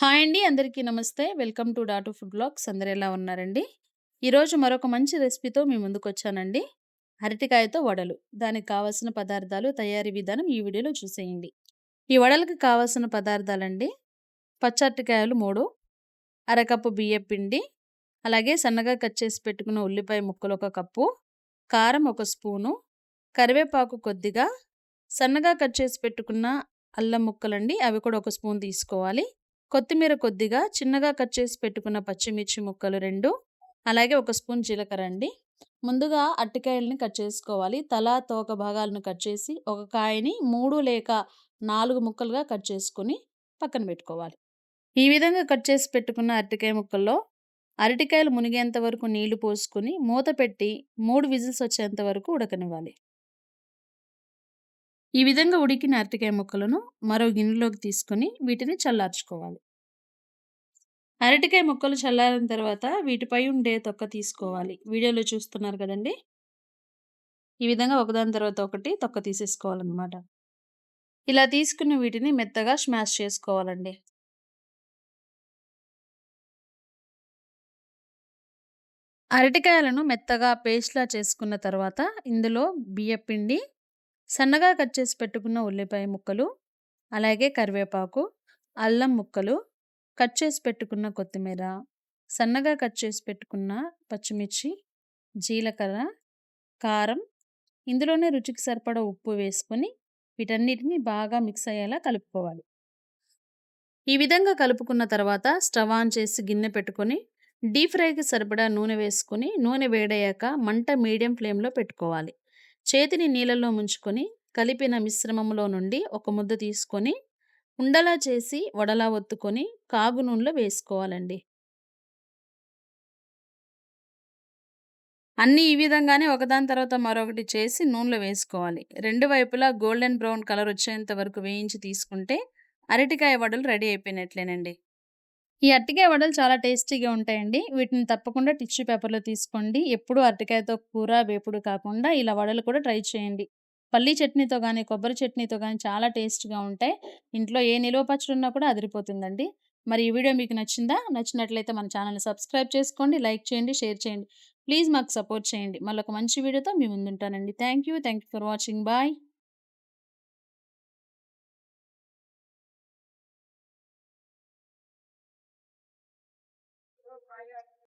Hi అండి. అందరికీ నమస్తే. వెల్కమ్ టు డాటు ఫుడ్ బ్లాగ్స్. అందరు ఎలా ఉన్నారండి? ఈరోజు మరొక మంచి రెసిపీతో మీ ముందుకొచ్చానండి. అరటికాయతో వడలు. దానికి కావాల్సిన పదార్థాలు, తయారీ విధానం ఈ వీడియోలో చూసేయండి. ఈ వడలకి కావాల్సిన పదార్థాలండి. పచ్చరటికాయలు మూడు అరకప్పు బియ్యపిండి, అలాగే సన్నగా కట్ చేసి పెట్టుకున్న ఉల్లిపాయ ముక్కలు ఒక కప్పు, కారం ఒక స్పూను, కరివేపాకు కొద్దిగా, సన్నగా కట్ చేసి పెట్టుకున్న అల్లం ముక్కలండి. అవి కూడా ఒక స్పూన్ తీసుకోవాలి. కొత్తిమీర కొద్దిగా, చిన్నగా కట్ చేసి పెట్టుకున్న పచ్చిమిర్చి ముక్కలు రెండు అలాగే ఒక స్పూన్ జీలకర్ర అండి. ముందుగా అరటికాయలని కట్ చేసుకోవాలి. తల, తోక భాగాలను కట్ చేసి, ఒక కాయని మూడు లేక నాలుగు ముక్కలుగా కట్ చేసుకొని పక్కన పెట్టుకోవాలి. ఈ విధంగా కట్ చేసి పెట్టుకున్న అరటికాయ ముక్కల్లో అరటికాయలు మునిగేంత వరకు నీళ్ళు పోసుకుని మూత పెట్టి మూడు విజిల్స్ వచ్చేంత వరకు ఉడకనివ్వాలి. ఈ విధంగా ఉడికిన అరటికాయ ముక్కలను మరో గిన్నెలోకి తీసుకొని వీటిని చల్లార్చుకోవాలి. అరటికాయ ముక్కలు చల్లారిన తర్వాత వీటిపై ఉండే తొక్క తీసుకోవాలి. వీడియోలో చూస్తున్నారు కదండీ! ఈ విధంగా ఒకదాని తర్వాత ఒకటి తొక్క తీసేసుకోవాలన్నమాట. ఇలా తీసుకున్న వీటిని మెత్తగా స్మాష్ చేసుకోవాలండి. అరటికాయలను మెత్తగా పేస్ట్‌లా చేసుకున్న తర్వాత ఇందులో బియ్యపిండి, సన్నగా కట్ చేసి పెట్టుకున్న ఉల్లిపాయ ముక్కలు, అలాగే కరివేపాకు, అల్లం ముక్కలు, కట్ చేసి పెట్టుకున్న కొత్తిమీర, సన్నగా కట్ చేసి పెట్టుకున్న పచ్చిమిర్చి, జీలకర్ర, కారం, ఇందులోనే రుచికి సరిపడా ఉప్పు వేసుకొని వీటన్నిటిని బాగా మిక్స్ అయ్యేలా కలుపుకోవాలి. ఈ విధంగా కలుపుకున్న తర్వాత స్టవ్ ఆన్ చేసి గిన్నె పెట్టుకొని డీప్ ఫ్రైకి సరిపడా నూనె వేసుకొని నూనె వేడయ్యాక మంట మీడియం ఫ్లేమ్‌లో పెట్టుకోవాలి. చేతిని నీళ్ళలో ముంచుకొని కలిపిన మిశ్రమంలో నుండి ఒక ముద్ద తీసుకొని ఉండలా చేసి వడలా ఒత్తుకొని కాగు నూనెలో వేసుకోవాలండి. అన్నీ ఈ విధంగానే ఒకదాని తర్వాత మరొకటి చేసి నూనెలో వేసుకోవాలి. రెండు వైపులా గోల్డెన్ బ్రౌన్ కలర్ వచ్చేంత వరకు వేయించి తీసుకుంటే అరటికాయ వడలు రెడీ అయిపోయినట్లేనండి. ఈ అరటికాయ వడలు చాలా టేస్టీగా ఉంటాయండి. వీటిని తప్పకుండా టిష్యూ పేపర్‌లో తీసుకోండి. ఎప్పుడూ అరటికాయతో కూర, వేపుడు కాకుండా ఇలా వడలు కూడా ట్రై చేయండి. పల్లీ చట్నీతో కానీ కొబ్బరి చట్నీతో కానీ చాలా టేస్ట్గా ఉంటాయి. ఇంట్లో ఏ నిలువ పచ్చడి ఉన్నా కూడా అదిరిపోతుందండి. మరి ఈ వీడియో మీకు నచ్చిందా? నచ్చినట్లయితే మన ఛానల్ని సబ్స్క్రైబ్ చేసుకోండి లైక్ చేయండి షేర్ చేయండి. ప్లీజ్ మాకు సపోర్ట్ చేయండి. మళ్ళీ ఒక మంచి వీడియోతో మీ ముందుంటానండి. Thank you thank you for watching. Bye.